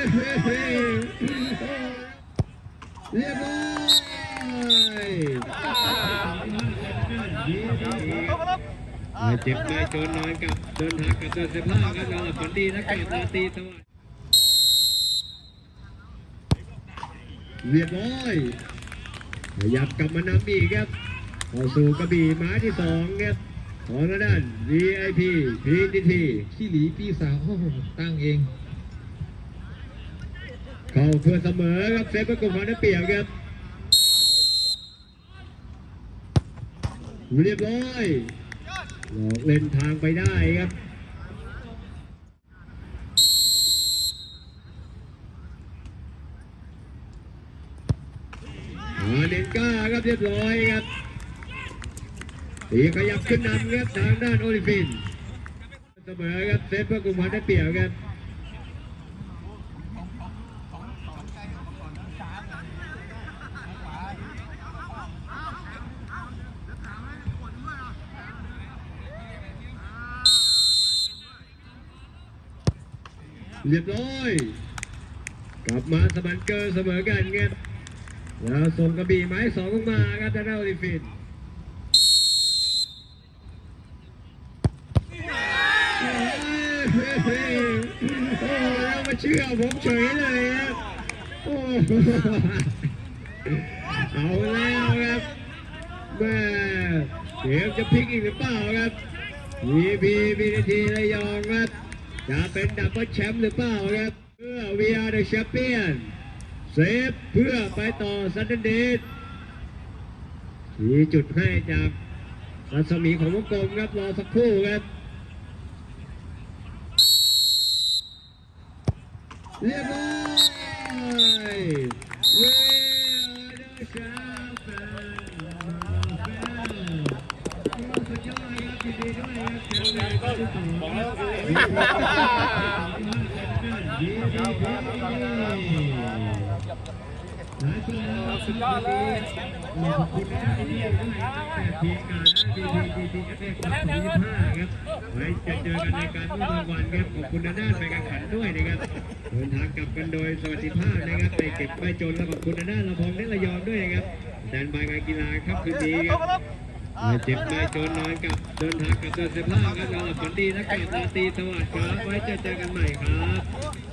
เรียบร้อยเจ็บไม่จนนอนกับเดินทางกับเดินเสื้อผ้าครับนอนหลับฝันดีนะกราบราตรีสวัสดิ์เรียบร้อยขยับกลับมานำอีกครับเข้าสู่กระบี่ม้าที่สองครับของทางด้าน VIP PTT ขี้หลีพี่สาวตั้งเอง เข้าเพื่อเสมอครับเซฟประกบความได้เปรียบครับเรียบร้อยหลอกเล่นทางไปได้ครับอาเนนก้าครับเรียบร้อยครับตีขยับขึ้นนำครับทางด้านโอลิฟิน เสมอครับเซฟเพื่อกลุ่มพันได้เปรียบครับ เรียบร้อย กลับมาสมันเกอร์เสมอกันครับแล้วส่งกระบี่ไม้สองลงมาครับทางด้านโอลิฟินโอ้แล้วมาเชื่อผมเฉยเลยครับโอ้เอาแล้วครับแม่เดี๋ยวจะพลิกอีกหรือเปล่าครับวีพีวีนาทีระยองครับ จะเป็นดับเบิลแชมป์หรือเปล่าครับเพื่อ we are the champion เซฟเพื่อไปต่อซันเดนเดดชี้จุดให้จากรัศมีของวงกลมครับรอสักครู่ครับเรียบร้อยเวลาเดชาแฟนสุดยอดครับยินดีด้วยครับ แชมป์เลยครับที่สองสุดยอดเลยขอบคุณนะครับที่นี่ด้วยครับแต่ทีมงานนะดีดีดีดีเอฟเอฟครับห้าครับไว้จะเจอกันในการรุ่งรางวัลครับขอบคุณด้านไปการขันด้วยนะครับเดินทางกลับกันโดยสวัสดิภาพนะครับไปเก็บไปจนแล้วขอบคุณด้านละพองเนระยองด้วยนะครับแดนบายการกีฬาครับคืนนี้ครับ เจ็บไม่จนนอนกับเดินทางกับเดินเสื้อผ้าครับนอนหลับฝันดีนะกราบราตีสวัสดิ์ครับไว้เจอกันใหม่ครับ